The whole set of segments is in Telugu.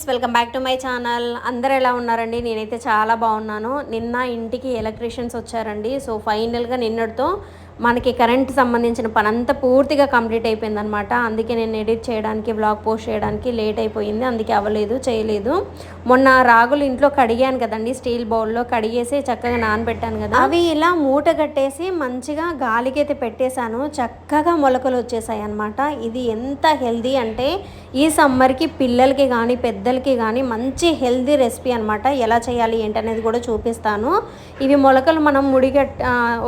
Friends welcome back to my channel. అందరు ఎలా ఉన్నారండి? నేనైతే చాలా బాగున్నాను. నిన్న ఇంటికి ఎలక్ట్రీషియన్స్ వచ్చారండి. సో ఫైనల్గా నిన్నటితో మనకి కరెంట్ సంబంధించిన పనంతా పూర్తిగా కంప్లీట్ అయిపోయిందనమాట అందుకే నేను ఎడిట్ చేయడానికి బ్లాగ్ పోస్ట్ చేయడానికి లేట్ అయిపోయింది. అందుకే అవ్వలేదు చేయలేదు. మొన్న రాగులు ఇంట్లో కడిగాను కదండి స్టీల్ బౌల్లో కడిగేసి చక్కగా నానబెట్టాను కదా. అవి ఇలా మూట కట్టేసి మంచిగా గాలికైతే పెట్టేశాను. చక్కగా మొలకలు వచ్చేసాయి అనమాట ఇది ఎంత హెల్దీ అంటే ఈ సమ్మర్కి పిల్లలకి కానీ పెద్దలకి కానీ మంచి హెల్దీ రెసిపీ అనమాట ఎలా చేయాలి ఏంటనేది కూడా చూపిస్తాను. ఇవి మొలకలు మనం ముడిగట్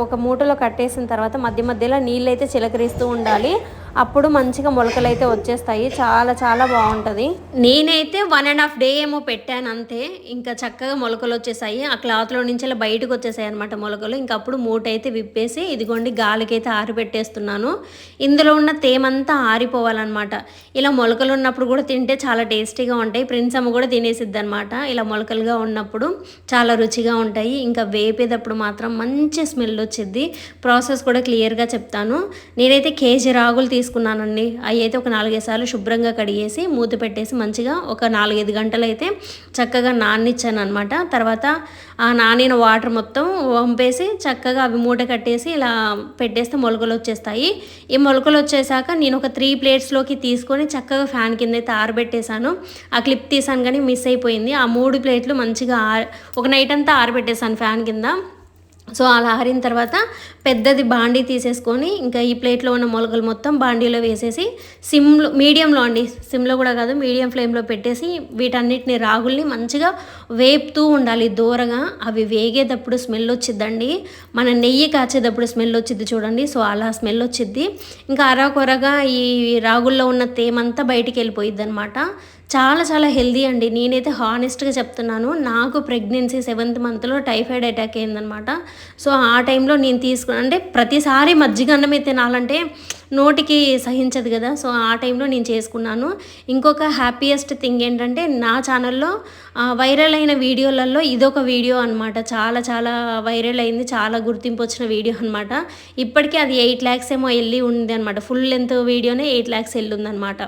ఒక మూటలో కట్టేసిన తర్వాత మధ్య మధ్యలో నీళ్ళైతే చిలకరిస్తూ ఉండాలి. అప్పుడు మంచిగా మొలకలు అయితే వచ్చేస్తాయి. చాలా చాలా బాగుంటుంది. నేనైతే వన్ అండ్ హాఫ్ డే ఏమో పెట్టాను అంతే. ఇంకా చక్కగా మొలకలు వచ్చేసాయి. ఆ క్లాత్లో నుంచి అలా బయటకు వచ్చేసాయి అనమాట మొలకలు. ఇంకా అప్పుడు మూట అయితే విప్పేసి ఇదిగోండి గాలికైతే ఆరిపెట్టేస్తున్నాను ఇందులో ఉన్న తేమంతా ఆరిపోవాలన్నమాట. ఇలా మొలకలు ఉన్నప్పుడు కూడా తింటే చాలా టేస్టీగా ఉంటాయి. ప్రిన్స్ అమ్మ కూడా తినేసిద్ది అనమాట ఇలా మొలకలుగా ఉన్నప్పుడు చాలా రుచిగా ఉంటాయి. ఇంకా వేపేటప్పుడు మాత్రం మంచి స్మెల్ వచ్చింది ప్రాసెస్ కూడా క్లియర్గా చెప్తాను. నేనైతే కేజీ రాగులు తీసుకున్నానండి అవి అయితే ఒక నాలుగైదు సార్లు శుభ్రంగా కడిగేసి మూత పెట్టేసి మంచిగా ఒక నాలుగైదు గంటలు అయితే చక్కగా నాన్నిచ్చాను అనమాట తర్వాత ఆ నానిన వాటర్ మొత్తం వంపేసి చక్కగా అవి మూట కట్టేసి ఇలా పెట్టేస్తే మొలకలు వచ్చేస్తాయి. ఈ మొలకలు వచ్చేసాక నేను ఒక త్రీ ప్లేట్స్లోకి తీసుకొని చక్కగా ఫ్యాన్ కింద అయితే ఆరబెట్టేశాను. ఆ క్లిప్ తీసాను కానీ మిస్ అయిపోయింది. ఆ మూడు ప్లేట్లు మంచిగా ఆ ఒక నైట్ అంతా ఆరబెట్టేశాను ఫ్యాన్ కింద. సో అలా ఆరిన తర్వాత పెద్దది బాండీ తీసేసుకొని ఇంకా ఈ ప్లేట్లో ఉన్న మొలకలు మొత్తం బాండీలో వేసేసి సిమ్లో మీడియంలో అండి సిమ్లో కూడా కాదు మీడియం ఫ్లేమ్లో పెట్టేసి వీటన్నిటిని రాగుల్ని మంచిగా వేపుతూ ఉండాలి దూరగా. అవి వేగేటప్పుడు స్మెల్ వచ్చిద్దండి. మన నెయ్యి కాచేటప్పుడు స్మెల్ వచ్చింది చూడండి. సో అలా స్మెల్ వచ్చిద్ది. ఇంకా అరకొరగా ఈ రాగుల్లో ఉన్న తేమంతా బయటికి వెళ్ళిపోయిద్ది అనమాట చాలా చాలా హెల్దీ అండి. నేనైతే హానెస్ట్గా చెప్తున్నాను నాకు ప్రెగ్నెన్సీ సెవెంత్ మంత్లో టైఫాయిడ్ అటాక్ అయిందనమాట సో ఆ టైంలో నేను తీసుకున్నా అంటే ప్రతిసారి మజ్జిగ అన్నమే తినాలంటే నోటికి సహించదు కదా. సో ఆ టైంలో నేను చేసుకున్నాను. ఇంకొక హ్యాపీయెస్ట్ థింగ్ ఏంటంటే నా ఛానల్లో వైరల్ అయిన వీడియోలలో ఇదొక వీడియో అనమాట చాలా చాలా వైరల్ అయింది. చాలా గుర్తింపు వచ్చిన వీడియో అనమాట ఇప్పటికీ అది ఎయిట్ ల్యాక్స్ ఏమో వెళ్ళి ఉంది అనమాట ఫుల్ లెంత్ వీడియోనే ఎయిట్ ల్యాక్స్ వెళ్ళి ఉందన్నమాట.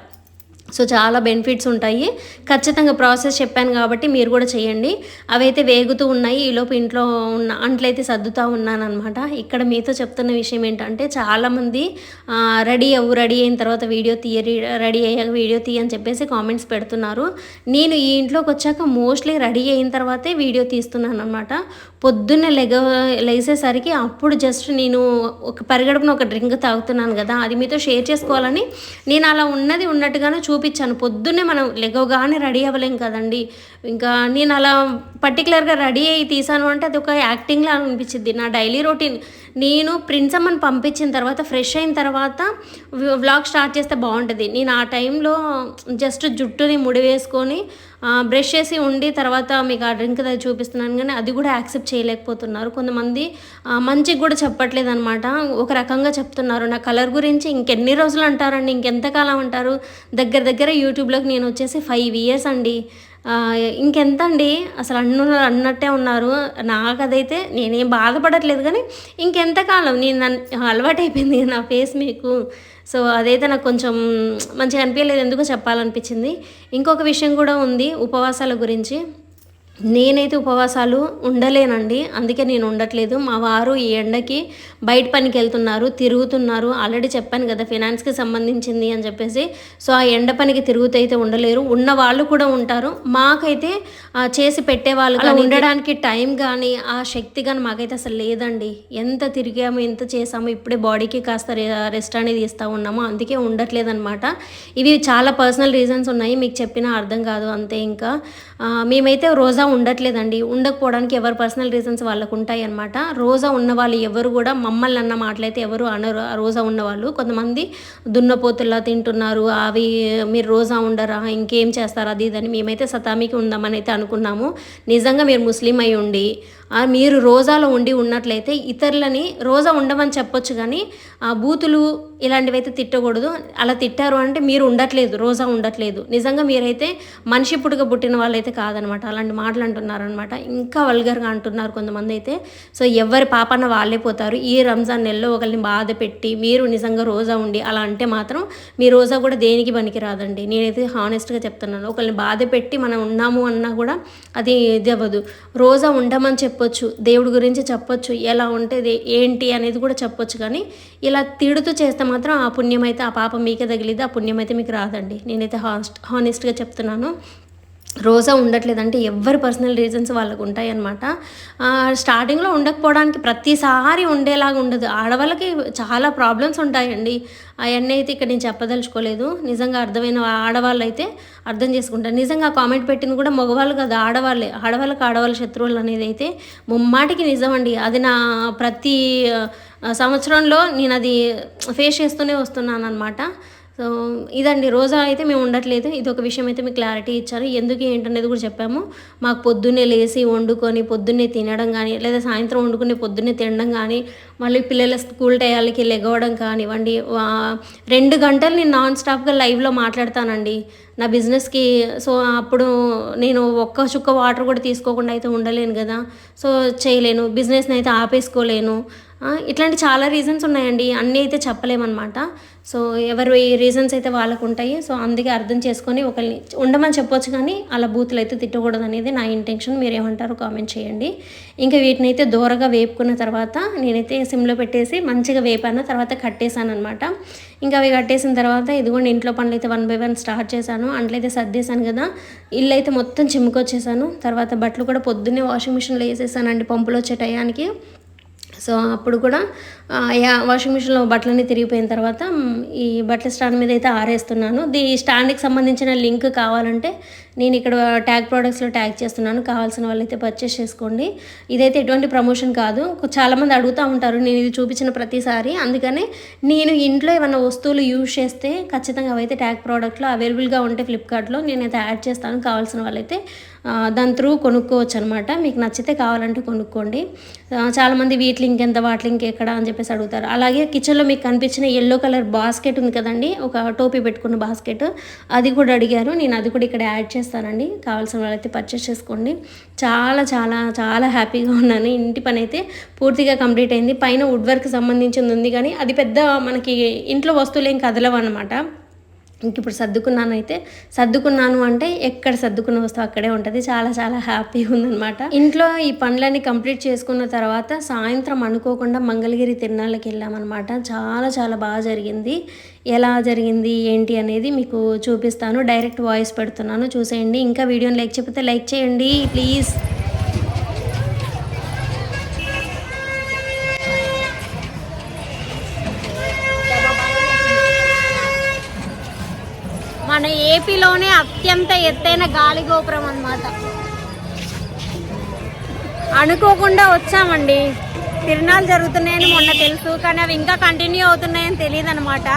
సో చాలా బెనిఫిట్స్ ఉంటాయి. ఖచ్చితంగా ప్రాసెస్ చెప్పాను కాబట్టి మీరు కూడా చేయండి. అవైతే వేగుతూ ఉన్నాయి. ఈలోపు ఇంట్లో ఉన్న అంట్లయితే సర్దుతూ ఉన్నాను అనమాట ఇక్కడ మీతో చెప్తున్న విషయం ఏంటంటే చాలామంది రెడీ అవ్వు రెడీ అయిన తర్వాత వీడియో తీయ రెడీ అయ్యాక వీడియో తీయ అని చెప్పేసి కామెంట్స్ పెడుతున్నారు. నేను ఈ ఇంట్లోకి వచ్చాక మోస్ట్లీ రెడీ అయిన తర్వాతే వీడియో తీస్తున్నాను అనమాట పొద్దున్నే లెగ లెగసేసరికి అప్పుడు జస్ట్ నేను ఒక పరిగడపున ఒక డ్రింక్ తాగుతున్నాను కదా అది మీతో షేర్ చేసుకోవాలని నేను అలా ఉన్నది ఉన్నట్టుగానే చూపి చూపించాను పొద్దున్నే మనం లెగవగానే రెడీ అవ్వలేం కదండి. ఇంకా నేను అలా పర్టికులర్గా రెడీ అయ్యి తీసాను అంటే అది ఒక యాక్టింగ్లా అనిపించింది నా డైలీ రొటీన్. నేను ప్రిన్స్ అమ్మని పంపించిన తర్వాత ఫ్రెష్ అయిన తర్వాత వ్లాగ్ స్టార్ట్ చేస్తే బాగుంటుంది. నేను ఆ టైంలో జస్ట్ జుట్టుని ముడి వేసుకొని బ్రష్ చేసి ఉండి తర్వాత మీకు ఆ డ్రింక్ అది చూపిస్తున్నాను కానీ అది కూడా యాక్సెప్ట్ చేయలేకపోతున్నారు. కొంతమంది మంచిగా కూడా చెప్పట్లేదు అనమాట ఒక రకంగా చెప్తున్నారు. నా కలర్ గురించి ఇంకెన్ని రోజులు అంటారండి? ఇంకెంతకాలం అంటారు? దగ్గర దగ్గర యూట్యూబ్లోకి నేను వచ్చేసి ఫైవ్ ఇయర్స్ అండి. ఇంకెంత అండి అసలు అన్ను అన్నట్టే ఉన్నారు. నాకు అదైతే నేనేం బాధపడట్లేదు కానీ ఇంకెంతకాలం? నేను నన్ను అలవాటైపోయింది నా ఫేస్ మీకు. సో అదైతే నాకు కొంచెం మంచిగా అనిపించలేదు ఎందుకో చెప్పాలనిపించింది. ఇంకొక విషయం కూడా ఉంది ఉపవాసాల గురించి. నేనైతే ఉపవాసాలు ఉండలేనండి. అందుకే నేను ఉండట్లేదు. మా వారు ఈ ఎండకి బయట పనికి వెళ్తున్నారు తిరుగుతున్నారు. ఆల్రెడీ చెప్పాను కదా ఫినాన్స్కి సంబంధించింది అని చెప్పేసి. సో ఆ ఎండ పనికి తిరుగుతూ అయితే ఉండలేరు. ఉన్న వాళ్ళు కూడా ఉంటారు. మాకైతే చేసి పెట్టే వాళ్ళు ఉండడానికి టైం కానీ ఆ శక్తి కానీ మాకైతే అసలు లేదండి. ఎంత తిరిగాము ఎంత చేసాము ఇప్పుడే బాడీకి కాస్త రెస్ట్ అనేది ఇస్తూ ఉన్నాము. అందుకే ఉండట్లేదు అనమాట ఇవి చాలా పర్సనల్ రీజన్స్ ఉన్నాయి. మీకు చెప్పినా అర్థం కాదు అంతే ఇంకా. మేమైతే రోజా ఉండట్లేదండి. ఉండకపోవడానికి ఎవరు పర్సనల్ రీజన్స్ వాళ్ళకు ఉంటాయి అనమాట రోజా ఉన్న వాళ్ళు ఎవరు కూడా మమ్మల్ని అన్న మాటలైతే ఎవరు అనరు. ఆ రోజా ఉన్నవాళ్ళు కొంతమంది దున్నపోతుల్లా తింటున్నారు. అవి మీరు రోజా ఉండరా? ఇంకేం చేస్తారు? అది ఇదని మేమైతే సతామికి ఉందామని అయితే అనుకున్నాము. నిజంగా మీరు ముస్లిం అయి ఉండి మీరు రోజాలో ఉండి ఉన్నట్లయితే ఇతరులని రోజా ఉండమని చెప్పొచ్చు కానీ ఆ, బూతులు ఇలాంటివి అయితే తిట్టకూడదు. అలా తిట్టారు అంటే మీరు ఉండట్లేదు రోజా ఉండట్లేదు. నిజంగా మీరైతే మనిషి పుట్టుక పుట్టిన వాళ్ళైతే కాదనమాట. అలాంటి మాటలు అంటున్నారనమాట. ఇంకా వల్గర్గా అంటున్నారు కొంతమంది అయితే. సో ఎవరి పాపన్న వాళ్ళే పోతారు. ఈ రంజాన్ నెలలో ఒకరిని బాధ పెట్టి మీరు నిజంగా రోజా ఉండి అలా అంటే మాత్రం మీ రోజా కూడా దేనికి పనికి రాదండి నేనైతే హానెస్ట్గా చెప్తున్నాను. ఒకరిని బాధ పెట్టి మనం ఉన్నాము అన్నా కూడా అది ఇది అవ్వదు. రోజా ఉండమని చెప్పి చెప్పొచ్చు దేవుడి గురించి చెప్పొచ్చు ఎలా ఉంటుంది ఏంటి అనేది కూడా చెప్పొచ్చు కానీ ఇలా తిడుతూ చేస్తే మాత్రం ఆ పుణ్యం అయితే ఆ పాపం మీకే తగిలిద్ది ఆ పుణ్యం అయితే మీకు రాదండి. నేనైతే హానెస్ట్ హానెస్ట్గా చెప్తున్నాను. రోజా ఉండట్లేదంటే ఎవరి పర్సనల్ రీజన్స్ వాళ్ళకు ఉంటాయి స్టార్టింగ్లో ఉండకపోవడానికి ప్రతిసారి ఉండేలాగా ఉండదు. ఆడవాళ్ళకి చాలా ప్రాబ్లమ్స్ ఉంటాయండి. అవన్నీ అయితే ఇక్కడ నేను చెప్పదలుచుకోలేదు. నిజంగా అర్థమైన ఆడవాళ్ళు అయితే అర్థం చేసుకుంటారు. నిజంగా కామెంట్ పెట్టింది కూడా మగవాళ్ళు కాదు ఆడవాళ్ళే. ఆడవాళ్ళకి ఆడవాళ్ళ శత్రువులు అనేది అయితే ముమ్మాటికి నిజం అండి. అది నా ప్రతి సంవత్సరంలో నేను అది ఫేస్ చేస్తూనే వస్తున్నాను అనమాట సో ఇదండి రోజా అయితే మేము ఉండట్లేదు. ఇది ఒక విషయం అయితే మీకు క్లారిటీ ఇచ్చారు. ఎందుకు ఏంటనేది కూడా చెప్పాము. మాకు పొద్దున్నే లేచి వండుకొని పొద్దున్నే తినడం కానీ లేదా సాయంత్రం వండుకుని పొద్దున్నే తినడం కానీ మళ్ళీ పిల్లల స్కూల్ టయాలకి లెగవడం కానివ్వండి రెండు గంటలు నేను నాన్ స్టాప్గా లైవ్లో మాట్లాడతానండి. నా బిజినెస్కి సో అప్పుడు నేను ఒక్క చుక్క వాటర్ కూడా తీసుకోకుండా అయితే ఉండలేను కదా. సో చేయలేను. బిజినెస్ని అయితే ఆపేసుకోలేను. ఇట్లాంటి చాలా రీజన్స్ ఉన్నాయండి. అన్నీ అయితే చెప్పలేమన్నమాట. సో ఎవరు ఈ రీజన్స్ అయితే వాళ్ళకు ఉంటాయి సో అందుకే అర్థం చేసుకొని ఒకరిని ఉండమని చెప్పొచ్చు కానీ అలా బూతులు అయితే తిట్టకూడదు అనేది నా ఇంటెన్షన్ మీరు ఏమంటారు కామెంట్ చేయండి. ఇంకా వీటిని అయితే దూరగా వేపుకున్న తర్వాత నేనైతే సిమ్లో పెట్టేసి మంచిగా వేపాను. తర్వాత కట్టేశాను అనమాట ఇంకా అవి కట్టేసిన తర్వాత ఇదిగోండి ఇంట్లో పనులు అయితే వన్ బై వన్ స్టార్ట్ చేశాను. అంట్లో అయితే సర్దేశాను కదా. ఇల్లు అయితే మొత్తం చిమ్ముకొచ్చేసాను తర్వాత బట్టలు కూడా పొద్దున్నే వాషింగ్ మిషన్లో వేసేసానండి. పంపులు వచ్చే టయానికి. సో అప్పుడు కూడా యా వాషింగ్ మిషన్లో బట్టలన్నీ తిరిగిపోయిన తర్వాత ఈ బట్టల స్టాండ్ మీద అయితే ఆరేస్తున్నాను. దీ స్టాండ్కి సంబంధించిన లింక్ కావాలంటే నేను ఇక్కడ ట్యాగ్ ప్రోడక్ట్స్లో ట్యాగ్ చేస్తున్నాను. కావాల్సిన వాళ్ళైతే పర్చేస్ చేసుకోండి. ఇదైతే ఎటువంటి ప్రమోషన్ కాదు. చాలామంది అడుగుతూ ఉంటారు నేను ఇది చూపించిన ప్రతిసారి. అందుకనే నేను ఇంట్లో ఏమైనా వస్తువులు యూజ్ చేస్తే ఖచ్చితంగా అవైతే ట్యాగ్ ప్రోడక్ట్లో అవైలబుల్గా ఉంటే ఫ్లిప్కార్ట్లో నేనైతే యాడ్ చేస్తాను. కావాల్సిన వాళ్ళైతే దాని త్రూ కొనుక్కోవచ్చు అనమాట మీకు నచ్చితే కావాలంటే కొనుక్కోండి. చాలామంది వీటి ఇంకెంత ఎంత ఇంకెక్కడ ఎక్కడ అని చెప్పేసి అడుగుతారు. అలాగే కిచెన్లో మీకు కనిపించిన ఎల్లో కలర్ బాస్కెట్ ఉంది కదండి ఒక టోపీ పెట్టుకున్న బాస్కెట్ అది కూడా అడిగారు. నేను అది కూడా ఇక్కడ యాడ్ చేస్తానండి. కావాల్సిన వాళ్ళైతే పర్చేస్ చేసుకోండి. చాలా చాలా చాలా హ్యాపీగా ఉన్నాను. ఇంటి పని అయితే పూర్తిగా కంప్లీట్ అయింది. పైన వుడ్ వర్క్ సంబంధించింది ఉంది కానీ అది పెద్ద మనకి ఇంట్లో వస్తువులు ఏం కదలవు అనమాట ఇంక ఇప్పుడు సర్దుకున్నాను అయితే సర్దుకున్నాను అంటే ఎక్కడ సర్దుకున్న వస్తువు అక్కడే ఉంటుంది. చాలా చాలా హ్యాపీగా ఉందన్నమాట. ఇంట్లో ఈ పనులన్నీ కంప్లీట్ చేసుకున్న తర్వాత సాయంత్రం అనుకోకుండా మంగళగిరి తిరునాళ్ళకి వెళ్ళామన్నమాట. చాలా చాలా బాగా జరిగింది. ఎలా జరిగింది ఏంటి అనేది మీకు చూపిస్తాను. డైరెక్ట్ వాయిస్ పెడుతున్నాను. చూసేయండి. ఇంకా వీడియోని లైక్ చెప్పితే లైక్ చేయండి. ప్లీజ్. ఏపీలోనే అత్యంత ఎత్తైన గాలి గోపురం అనుకోకుండా వచ్చామండి. తిరునాళ్ళు జరుగుతున్నాయని మొన్న తెలుసు కానీ అవి ఇంకా కంటిన్యూ అవుతున్నాయని తెలియదు అనమాట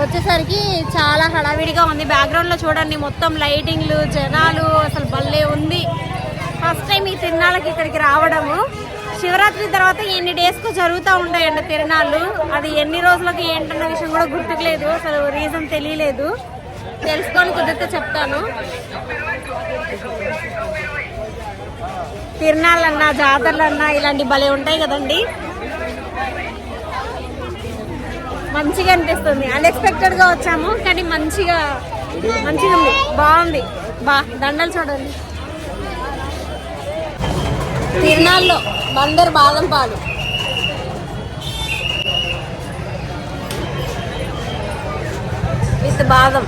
వచ్చేసరికి చాలా హడావిడిగా ఉంది. బ్యాక్గ్రౌండ్లో చూడండి మొత్తం లైటింగ్లు జనాలు అసలు భలే ఉంది. ఫస్ట్ టైం ఈ తిరునాళ్ళకి ఇక్కడికి రావడము. శివరాత్రి తర్వాత ఎన్ని డేస్కు జరుగుతూ ఉంటాయండి తిరునాళ్ళు? అది ఎన్ని రోజులకి ఏంటన్న విషయం కూడా గుర్తుకులేదు అసలు రీజన్ తెలియలేదు. తెలుసుకొని కుదిరితే చెప్తాను. తిరణాలన్నా జాతరలన్నా ఇలాంటి భలే ఉంటాయి కదండి. మంచిగా అనిపిస్తుంది. అన్ఎక్స్పెక్టెడ్గా వచ్చాము కానీ మంచిగా మంచిగా ఉంది. బాగుంది. బా దండలు చూడండి. తిరణాల్లో బందరు బాదం పాలు. విత్ బాదం.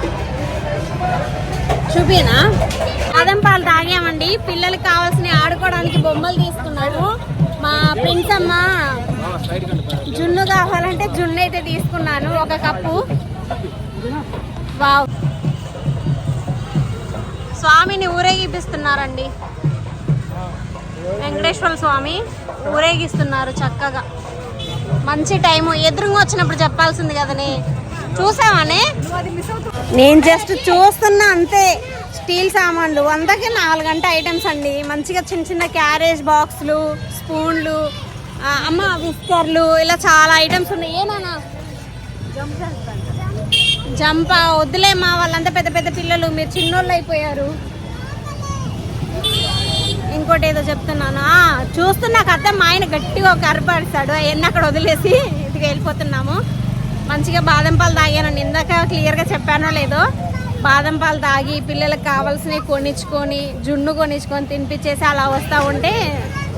చూపినా? బాదం పాలు తాగామండి. పిల్లలకి కావాల్సిన ఆడుకోవడానికి బొమ్మలు తీసుకున్నాము. మా ప్రిన్స్ అమ్మ జున్ను కావాలంటే జున్ను అయితే తీసుకున్నాను ఒక కప్పు. వావ్. స్వామిని ఊరేగిపిస్తున్నారండి. వెంకటేశ్వర స్వామి ఊరేగిస్తున్నారు చక్కగా. మంచి టైము. ఎదురుగా వచ్చినప్పుడు చెప్పాల్సింది కదనే. చూసావానే? నేను జస్ట్ చూస్తున్నా అంతే. స్టీల్ సామాన్లు. వందకి నాలుగు గంట ఐటమ్స్ అండి. మంచిగా చిన్న చిన్న క్యారేజ్ బాక్స్లు స్పూన్లు అమ్మ విస్కర్లు ఇలా చాలా ఐటమ్స్ ఉన్నాయి. ఏనా జంపా వద్దులేమ్మా వాళ్ళంతా పెద్ద పెద్ద పిల్లలు. మీరు చిన్నోళ్ళు అయిపోయారు. ఇంకోటి ఏదో చెప్తున్నాను. చూస్తున్నా చూస్తున్నాక అత్త మా ఆయన గట్టిగా ఒక అవన్నీ అక్కడ వదిలేసి ఇదిగా వెళ్ళిపోతున్నాము. మంచిగా బాదం పాలు తాగానండి. ఇందాక క్లియర్గా చెప్పానో లేదో బాదం పాలు తాగి పిల్లలకు కావాల్సినవి కొనిచ్చుకొని జున్ను కొనిచ్చుకొని తినిపించేసి అలా వస్తూ ఉంటే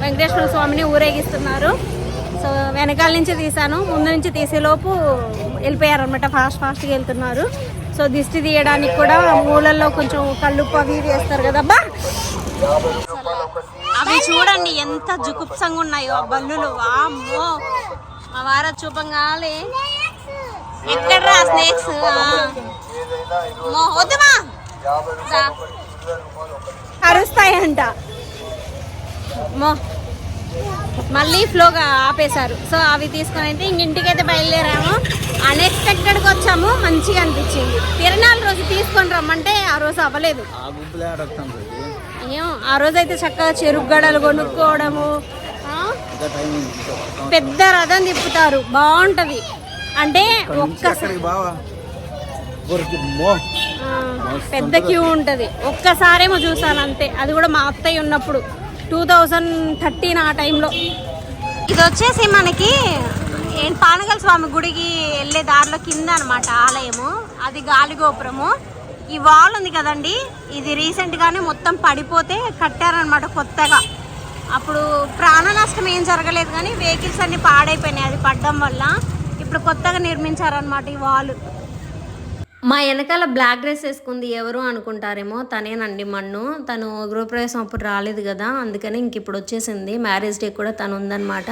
వెంకటేశ్వర స్వామిని ఊరేగిస్తున్నారు. సో వెనకాల నుంచి తీసాను ముందు నుంచి తీసేలోపు వెళ్ళిపోయారనమాట ఫాస్ట్ ఫాస్ట్గా వెళ్తున్నారు. సో దిష్టి తీయడానికి కూడా మూలల్లో కొంచెం కళ్ళు అవి వేస్తారు కదబ్బా అవి చూడండి ఎంత జుకుప్సంగా ఉన్నాయో ఆ బల్లులు. వామ్మో! మా వార చూపంగాలే. ఎక్కడ్రా స్నేక్స్? వద్దుమా? కరుస్తాయంట మో. మళ్ళీ ఫ్లోగా ఆపేశారు. సో అవి తీసుకొని అయితే ఇంక ఇంటికి అయితే బయలుదేరాము అన్ఎక్స్పెక్టెడ్గా వచ్చాము. మంచిగా అనిపించింది. తిరణాల రోజు తీసుకొని రమ్మంటే ఆ రోజు అవ్వలేదు. ఏమో ఆ రోజు అయితే చక్కగా చెరుకు గడలు కొనుక్కోవడము. పెద్ద రథం తిప్పుతారు. బాగుంటది. అంటే ఒక్కసారి పెద్ద క్యూ ఉంటది. ఒక్కసారేమో చూసాను అంతే అది కూడా మా అత్తయ్య ఉన్నప్పుడు. టూ థౌజండ్ థర్టీన్ ఆ టైంలో. ఇది వచ్చేసి మనకి ఏం పానగల స్వామి గుడికి వెళ్ళే దారిలో కింద అనమాట ఆలయము. అది గాలిగోపురము ఈ వాల్ ఉంది కదండి. ఇది రీసెంట్గానే మొత్తం పడిపోతే కట్టారనమాట కొత్తగా. అప్పుడు ప్రాణ నష్టం ఏం జరగలేదు కానీ వెహికల్స్ అన్ని పాడైపోయినాయి. అది పడ్డం వల్ల. ఇప్పుడు కొత్తగా నిర్మించారనమాట ఈ వాల్. మా వెనకాల బ్లాక్ డ్రెస్ వేసుకుంది ఎవరు అనుకుంటారేమో తనేనండి మన్ను. తను గృహప్రవేశం అప్పుడు రాలేదు కదా అందుకని ఇంక ఇప్పుడు వచ్చేసింది. మ్యారేజ్ డే కూడా తను ఉందన్నమాట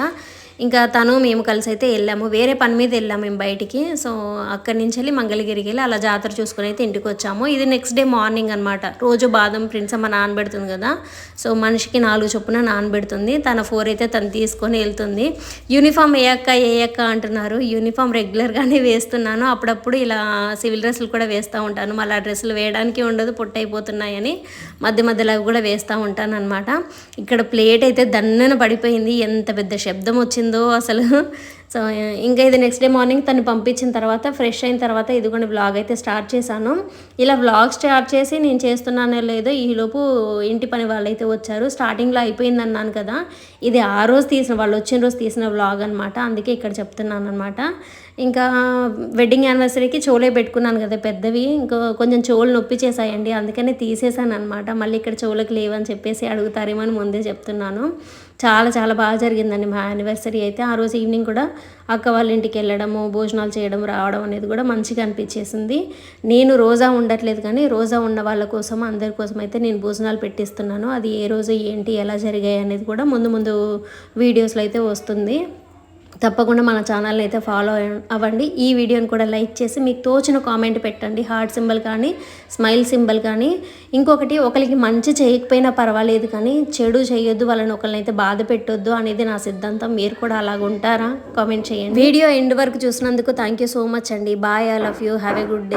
ఇంకా తను మేము కలిసి అయితే వెళ్ళాము. వేరే పని మీద వెళ్ళాము మేము బయటికి. సో అక్కడి నుంచి వెళ్ళి మంగళగిరికి వెళ్ళి అలా జాతర చూసుకుని అయితే ఇంటికి వచ్చాము. ఇది నెక్స్ట్ డే మార్నింగ్ అనమాట రోజు బాదం ప్రిన్స్ అమ్మ నానబెడుతుంది కదా. సో మనిషికి నాలుగు చొప్పున నానబెడుతుంది తన ఫోర్ అయితే తను తీసుకొని వెళ్తుంది. యూనిఫామ్ ఏ అక్క అంటున్నారు. యూనిఫామ్ రెగ్యులర్గానే వేస్తున్నాను. అప్పుడప్పుడు ఇలా సివిల్ డ్రెస్సులు కూడా వేస్తూ ఉంటాను. మళ్ళీ ఆ డ్రెస్సులు వేయడానికి ఉండదు పొట్టయిపోతున్నాయని మధ్య మధ్యలో అవి కూడా వేస్తూ ఉంటాను అనమాట ఇక్కడ ప్లేట్ అయితే దన్నన పడిపోయింది. ఎంత పెద్ద శబ్దం వచ్చింది అసలు. సో ఇంకా ఇది నెక్స్ట్ డే మార్నింగ్ తను పంపించిన తర్వాత ఫ్రెష్ అయిన తర్వాత ఇదిగోండి వ్లాగ్ అయితే స్టార్ట్ చేశాను. ఇలా వ్లాగ్ స్టార్ట్ చేసి నేను చేస్తున్నానో లేదో ఈలోపు ఇంటి పని వాళ్ళు అయితే వచ్చారు స్టార్టింగ్లో అయిపోయింది అన్నాను కదా. ఇది ఆ రోజు తీసిన వాళ్ళు వచ్చిన రోజు తీసిన వ్లాగ్ అనమాట అందుకే ఇక్కడ చెప్తున్నాను అనమాట ఇంకా వెడ్డింగ్ యానివర్సరీకి చోలే పెట్టుకున్నాను కదా పెద్దవి. ఇంకా కొంచెం చోలు నొప్పి చేశాయండి. అందుకనే తీసేసాను అనమాట మళ్ళీ ఇక్కడ చోలకు లేవని చెప్పేసి అడుగుతారేమో అని ముందే చెప్తున్నాను. చాలా చాలా బాగా జరిగిందండి. మా యానివర్సరీ అయితే ఆ రోజు ఈవినింగ్ కూడా అక్క వాళ్ళ ఇంటికి వెళ్ళడము భోజనాలు చేయడం రావడం అనేది కూడా మంచిగా అనిపించేసింది. నేను రోజా ఉండట్లేదు కానీ రోజా ఉన్న వాళ్ళ కోసం అందరి కోసం అయితే నేను భోజనాలు పెట్టిస్తున్నాను. అది ఏ రోజు ఏంటి ఎలా జరిగాయి అనేది కూడా ముందు ముందు వీడియోస్లో అయితే వస్తుంది. తప్పకుండా మన ఛానల్ని అయితే ఫాలో అవ్వండి. ఈ వీడియోని కూడా లైక్ చేసి మీకు తోచిన కామెంట్ పెట్టండి. హార్ట్ సింబల్ కానీ స్మైల్ సింబల్ కానీ. ఇంకొకటి ఒకరికి మంచి చేయకపోయినా పర్వాలేదు కానీ చెడు చేయొద్దు వాళ్ళని ఒకరిని అయితే బాధ పెట్టొద్దు అనేది నా సిద్ధాంతం. మీరు కూడా అలాగ ఉంటారా? కామెంట్ చేయండి. వీడియో ఎండ్ వరకు చూసినందుకు థ్యాంక్ యూ సో మచ్ అండి. Bye I love you have a good day